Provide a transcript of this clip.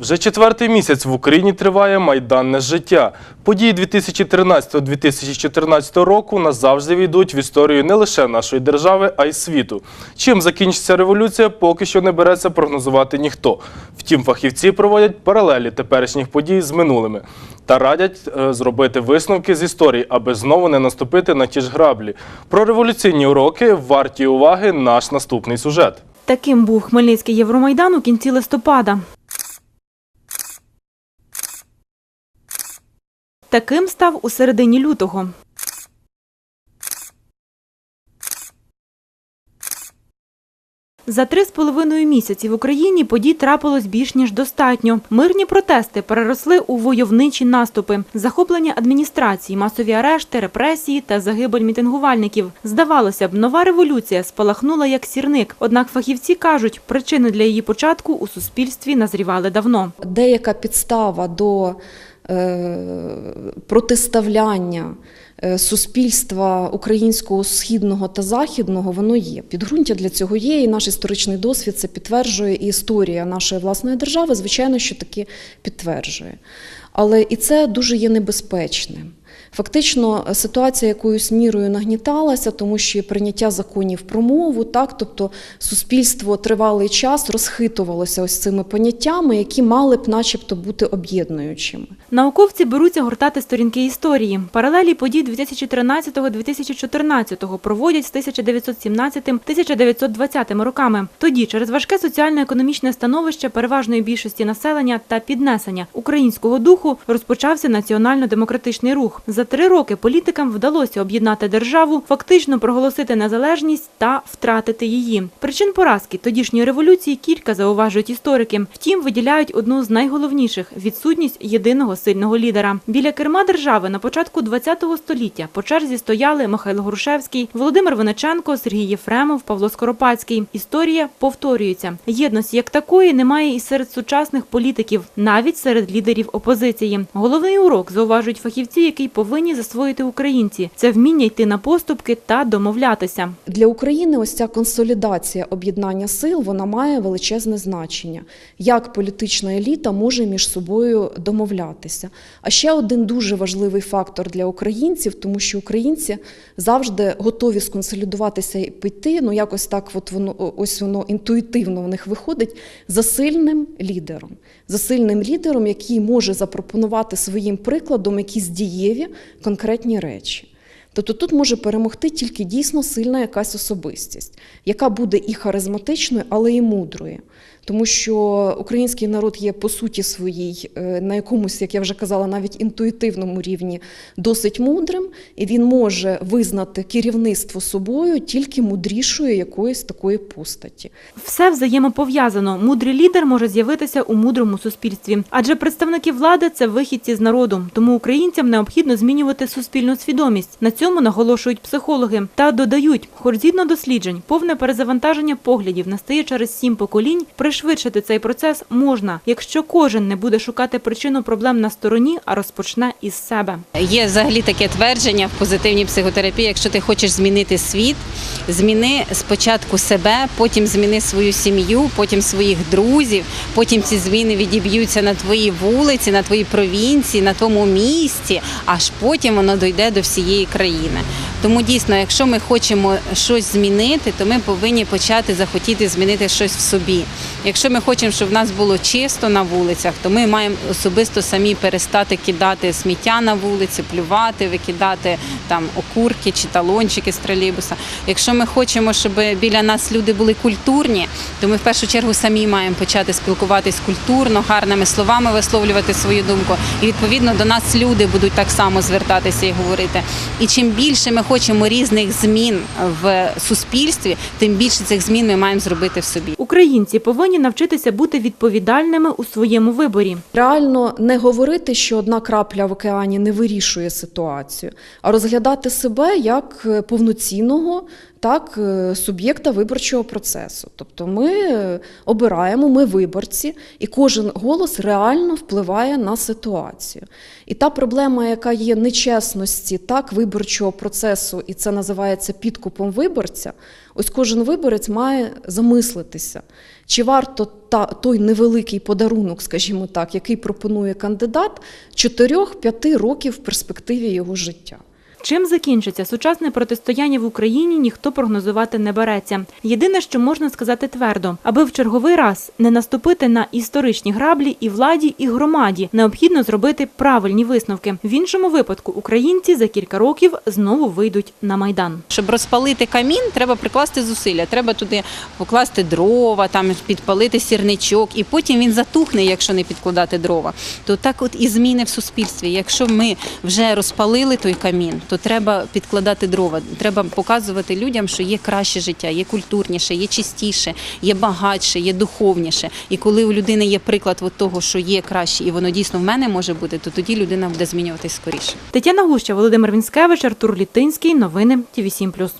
Вже четвертий місяць в Україні триває майданне життя. Події 2013-2014 року назавжди війдуть в історію не лише нашої держави, а й світу. Чим закінчиться революція, поки що не береться прогнозувати ніхто. Втім, фахівці проводять паралелі теперішніх подій з минулими та радять е, зробити висновки з історії, аби знову не наступити на ті ж граблі. Про революційні уроки варті уваги наш наступний сюжет. Таким був Хмельницький Євромайдан у кінці листопада. Таким став у середині лютого. За три з половиною місяці в Україні подій трапилось більш ніж достатньо. Мирні протести переросли у войовничі наступи, захоплення адміністрації, масові арешти, репресії та загибель мітингувальників. Здавалося б, нова революція спалахнула як сірник. Однак фахівці кажуть, причини для її початку у суспільстві назрівали давно. деяка підстава до протиставляння е, суспільства українського східного та західного воно є. Підґрунтя для цього є, і наш історичний досвід це підтверджує, і історія нашої власної держави, звичайно, що таки підтверджує. Але і це дуже є небезпечним. Фактично, ситуація якоюсь мірою нагніталася, тому що прийняття законів про мову, так, тобто суспільство тривалий час розхитувалося ось цими поняттями, які мали б начебто бути об'єднуючими. Науковці беруться гортати сторінки історії. Паралелі подій 2013-2014 проводять з 1917-1920 роками. Тоді, через важке соціально-економічне становище переважної більшості населення та піднесення українського духу, розпочався національно-демократичний рух. За три роки політикам вдалося об'єднати державу, фактично проголосити незалежність та втратити її. Причин поразки тодішньої революції кілька зауважують історики. Втім, виділяють одну з найголовніших відсутність єдиного сильного лідера. Біля керма держави на початку ХХ століття по черзі стояли Михайло Грушевський, Володимир Виниченко, Сергій Єфремов, Павло Скоропадський. Історія повторюється. Єдності як такої немає і серед сучасних політиків, навіть серед лідерів опозиції. Головний урок зауважують фахівці, який повинні засвоїти українці. Це вміння йти на поступки та домовлятися. Для України ось ця консолідація об'єднання сил вона має величезне значення. Як політична еліта може між собою домовлятися? А ще один дуже важливий фактор для українців, тому що українці завжди готові сконсолідуватися і піти. Ну якось так, от воно ось воно інтуїтивно в них виходить за сильним лідером, за сильним лідером, який може запропонувати своїм прикладом якісь дієві конкретні речі. Тобто тут може перемогти тільки дійсно сильна якась особистість, яка буде і харизматичною, але і мудрою. Тому що український народ є по суті своїй е, на якомусь, як я вже казала, навіть інтуїтивному рівні досить мудрим, і він може визнати керівництво собою тільки мудрішою якоїсь такої постаті. Все взаємопов'язано. Мудрий лідер може з'явитися у мудрому суспільстві, адже представники влади це вихідці з народу. Тому українцям необхідно змінювати суспільну свідомість. На цьому наголошують психологи та додають, хоч згідно досліджень, повне перезавантаження поглядів настає через сім поколінь. Пришвидшити цей процес можна, якщо кожен не буде шукати причину проблем на стороні, а розпочне із себе. Є взагалі таке твердження в позитивній психотерапії. Якщо ти хочеш змінити світ, зміни спочатку себе, потім зміни свою сім'ю, потім своїх друзів, потім ці зміни відіб'ються на твоїй вулиці, на твоїй провінції, на твоєму місті, аж потім воно дойде до всієї країни. Тому дійсно, якщо ми хочемо щось змінити, то ми повинні почати захотіти змінити щось в собі. Якщо ми хочемо, щоб в нас було чисто на вулицях, то ми маємо особисто самі перестати кидати сміття на вулиці, плювати, викидати там окурки чи талончики з тролейбуса. Якщо ми хочемо, щоб біля нас люди були культурні, то ми в першу чергу самі маємо почати спілкуватись культурно, гарними словами висловлювати свою думку. І відповідно до нас люди будуть так само звертатися і говорити. І чим більше ми хочемо різних змін в суспільстві, тим більше цих змін ми маємо зробити в собі. Українці повинні навчитися бути відповідальними у своєму виборі. Реально не говорити, що одна крапля в океані не вирішує ситуацію, а розглядати себе як е, повноцінного так, е, суб'єкта виборчого процесу. Тобто ми е, обираємо, ми виборці, і кожен голос реально впливає на ситуацію. І та проблема, яка є нечесності так, виборчого процесу, і це називається підкупом виборця, ось кожен виборець має замислитися. чи варто та, той невеликий подарунок, скажімо так, який пропонує кандидат 4-5 років в перспективі його життя. Чим закінчиться сучасне протистояння в Україні, ніхто прогнозувати не береться. Єдине, що можна сказати твердо, аби в черговий раз не наступити на історичні граблі і владі, і громаді, необхідно зробити правильні висновки. В іншому випадку українці за кілька років знову вийдуть на майдан. Щоб розпалити камін, треба прикласти зусилля. Треба туди покласти дрова, там підпалити сірничок, і потім він затухне, якщо не підкладати дрова. То так от і зміни в суспільстві. Якщо ми вже розпалили той камін, то треба підкладати дрова. Треба показувати людям, що є краще життя, є культурніше, є чистіше, є багатше, є духовніше. І коли у людини є приклад от того, що є краще, і воно дійсно в мене може бути, то тоді людина буде змінюватись скоріше. Тетяна Гуща, Володимир Вінськевич, Артур Літинський. Новини ТІВІ 7+.